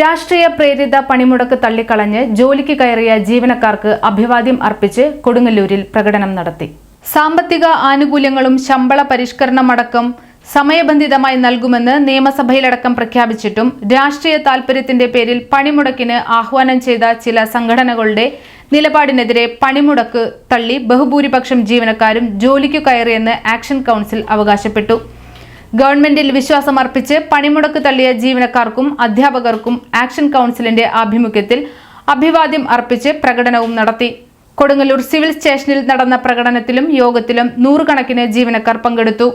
രാഷ്ട്രീയ പ്രേരിത പണിമുടക്ക് തള്ളിക്കളഞ്ഞ് ജോലിക്ക് കയറിയ ജീവനക്കാർക്ക് അഭിവാദ്യം അർപ്പിച്ച് കൊടുങ്ങല്ലൂരിൽ പ്രകടനം നടത്തി. സാമ്പത്തിക ആനുകൂല്യങ്ങളും ശമ്പള പരിഷ്കരണമടക്കം സമയബന്ധിതമായി നൽകുമെന്ന് നിയമസഭയിലടക്കം പ്രഖ്യാപിച്ചിട്ടും രാഷ്ട്രീയ താൽപര്യത്തിന്റെ പേരിൽ പണിമുടക്കിന് ആഹ്വാനം ചെയ്ത ചില സംഘടനകളുടെ നിലപാടിനെതിരെ പണിമുടക്ക് തള്ളി ബഹുഭൂരിപക്ഷം ജീവനക്കാരും ജോലിക്കു കയറിയെന്ന് ആക്ഷൻ കൗൺസിൽ അവകാശപ്പെട്ടു. ഗവൺമെന്റിൽ വിശ്വാസമർപ്പിച്ച് പണിമുടക്ക് തള്ളിയ ജീവനക്കാർക്കും അധ്യാപകർക്കും ആക്ഷൻ കൗൺസിലിന്റെ ആഭിമുഖ്യത്തിൽ അഭിവാദ്യം അർപ്പിച്ച് പ്രകടനവും നടത്തി. കൊടുങ്ങല്ലൂർ സിവിൽ സ്റ്റേഷനിൽ നടന്ന പ്രകടനത്തിലും യോഗത്തിലും നൂറുകണക്കിന് ജീവനക്കാർ പങ്കെടുത്തു.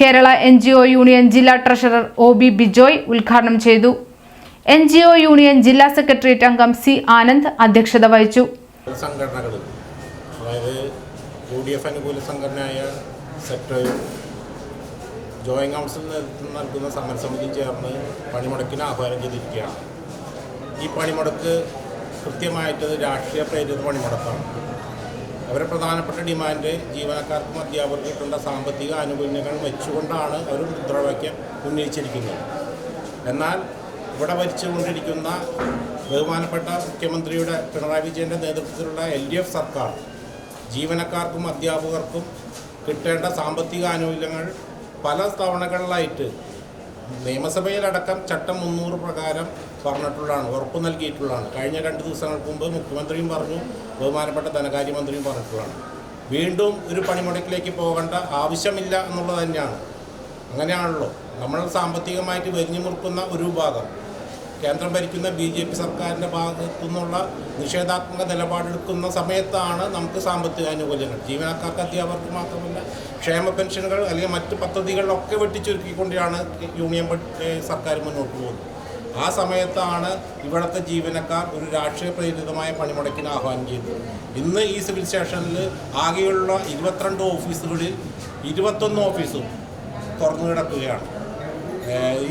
കേരള എൻ യൂണിയൻ ജില്ലാ ട്രഷറർ ഒ ബി ബിജോയ് ഉദ്ഘാടനം ചെയ്തു. എൻ യൂണിയൻ ജില്ലാ സെക്രട്ടേറിയറ്റ് അംഗം സി ആനന്ദ് അധ്യക്ഷത വഹിച്ചു. സംഘടനകൾ അതായത് യു ഡി എഫ് അനുകൂല സംഘടനയായ സെക്ടറും ജോയിന്റ് കൗൺസിൽ നേതൃത്വം നൽകുന്ന സമരസമിതി ചേർന്ന് പണിമുടക്കിന് ആഹ്വാനം ചെയ്തിരിക്കുകയാണ്. ഈ പണിമുടക്ക് കൃത്യമായിട്ട് രാഷ്ട്രീയ പ്രേരിത പണിമുടക്കാണ്. അവരുടെ പ്രധാനപ്പെട്ട ഡിമാൻഡ് ജീവനക്കാർക്കും അധ്യാപകർക്കും സാമ്പത്തിക ആനുകൂല്യങ്ങൾ വെച്ചുകൊണ്ടാണ് അവർ മുദ്രാവാക്യം ഉന്നയിച്ചിരിക്കുന്നത്. എന്നാൽ ഇവിടെ ഭരിച്ചുകൊണ്ടിരിക്കുന്ന ബഹുമാനപ്പെട്ട മുഖ്യമന്ത്രിയുടെ പിണറായി വിജയന്റെ നേതൃത്വത്തിലുള്ള എൽ ഡി എഫ് സർക്കാർ ജീവനക്കാർക്കും അധ്യാപകർക്കും കിട്ടേണ്ട സാമ്പത്തിക ആനുകൂല്യങ്ങൾ പല തവണകളിലായിട്ട് നിയമസഭയിലടക്കം ചട്ടം മുന്നൂറ് പ്രകാരം പറഞ്ഞിട്ടുള്ളതാണ് ഉറപ്പ് നൽകിയിട്ടുള്ളതാണ്. കഴിഞ്ഞ രണ്ട് ദിവസങ്ങൾക്ക് മുമ്പ് മുഖ്യമന്ത്രിയും പറഞ്ഞു ബഹുമാനപ്പെട്ട ധനകാര്യമന്ത്രിയും പറഞ്ഞിട്ടുള്ളതാണ്. വീണ്ടും ഒരു പണിമുടക്കിലേക്ക് പോകേണ്ട ആവശ്യമില്ല എന്നുള്ളത് തന്നെയാണ്. അങ്ങനെയാണല്ലോ. നമ്മൾ സാമ്പത്തികമായിട്ട് വെരിഞ്ഞു മുറുക്കുന്ന ഒരു വിഭാഗം. കേന്ദ്രം ഭരിക്കുന്ന ബി ജെ പി സർക്കാരിന്റെ ഭാഗത്തു നിന്നുള്ള നിഷേധാത്മക നിലപാടെടുക്കുന്ന സമയത്താണ് നമുക്ക് സാമ്പത്തിക ആനുകൂല്യങ്ങൾ. ജീവനക്കാർക്ക് അധ്യാപകർക്ക് മാത്രമല്ല ക്ഷേമ പെൻഷനുകൾ അല്ലെങ്കിൽ മറ്റ് പദ്ധതികളിലൊക്കെ വെട്ടിച്ചുരുക്കിക്കൊണ്ടാണ് യൂണിയൻ സർക്കാർ മുന്നോട്ട് പോകുന്നത്. ആ സമയത്താണ് ഇവിടുത്തെ ജീവനക്കാർ ഒരു രാഷ്ട്രീയ പ്രേരിതമായ പണിമുടക്കിന് ആഹ്വാനം ചെയ്തത്. ഇന്ന് ഈ സിവിൽ സ്റ്റേഷനിൽ ആകെയുള്ള ഇരുപത്തിരണ്ട് ഓഫീസുകളിൽ ഇരുപത്തൊന്ന് ഓഫീസും തുറന്നു കിടക്കുകയാണ്.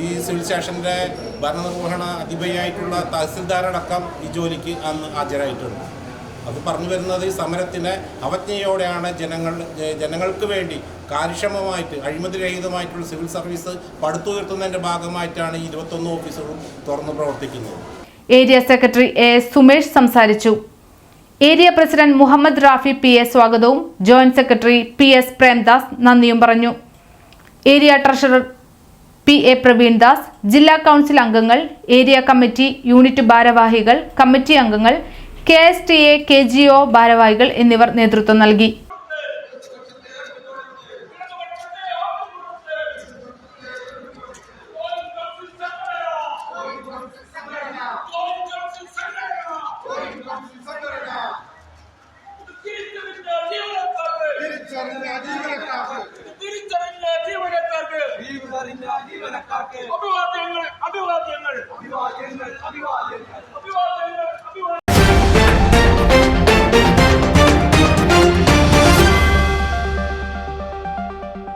ഈ സിവിൽ സ്റ്റേഷന്റെ ഭരണനിർവഹണ അധിപയായിട്ടുള്ള തഹസിൽദാരടക്കം ഈ ജോലിക്ക് അന്ന് ഹാജരായിട്ടുണ്ട്. അത് പറഞ്ഞു വരുന്നത് ഈ സമരത്തിന് അവജ്ഞയോടെയാണ് ജനങ്ങൾ ജനങ്ങൾക്ക് വേണ്ടി കാര്യക്ഷമമായിട്ട് അഴിമതിരഹിതമായിട്ടുള്ള സിവിൽ സർവീസ് പടുത്തുയർത്തുന്നതിന്റെ ഭാഗമായിട്ടാണ് ഈ ഇരുപത്തൊന്ന് ഓഫീസുകളും തുറന്നു പ്രവർത്തിക്കുന്നത്. ഏരിയ സെക്രട്ടറി എ സുമേഷ് സംസാരിച്ചു. Area president Muhammad Rafi P A സ്വാഗതവും joint secretary P S Premdas നന്ദിയും പറഞ്ഞു. Area treasurer P A Praveen Das ജില്ലാ കൗൺസിൽ അംഗങ്ങൾ ഏരിയ കമ്മിറ്റി യൂണിറ്റ് ഭാരവാഹികൾ കമ്മിറ്റി അംഗങ്ങൾ K S T A K G O ഭാരവാഹികൾ എന്നിവർ നേതൃത്വം നൽകി. തിരിച്ചറിഞ്ഞ ജീവനക്കാർക്ക് അഭിവാദ്യങ്ങൾ. അഭിവാദ്യങ്ങൾ അഭിവാദ്യങ്ങൾ. അഭിവാദ്യങ്ങൾ.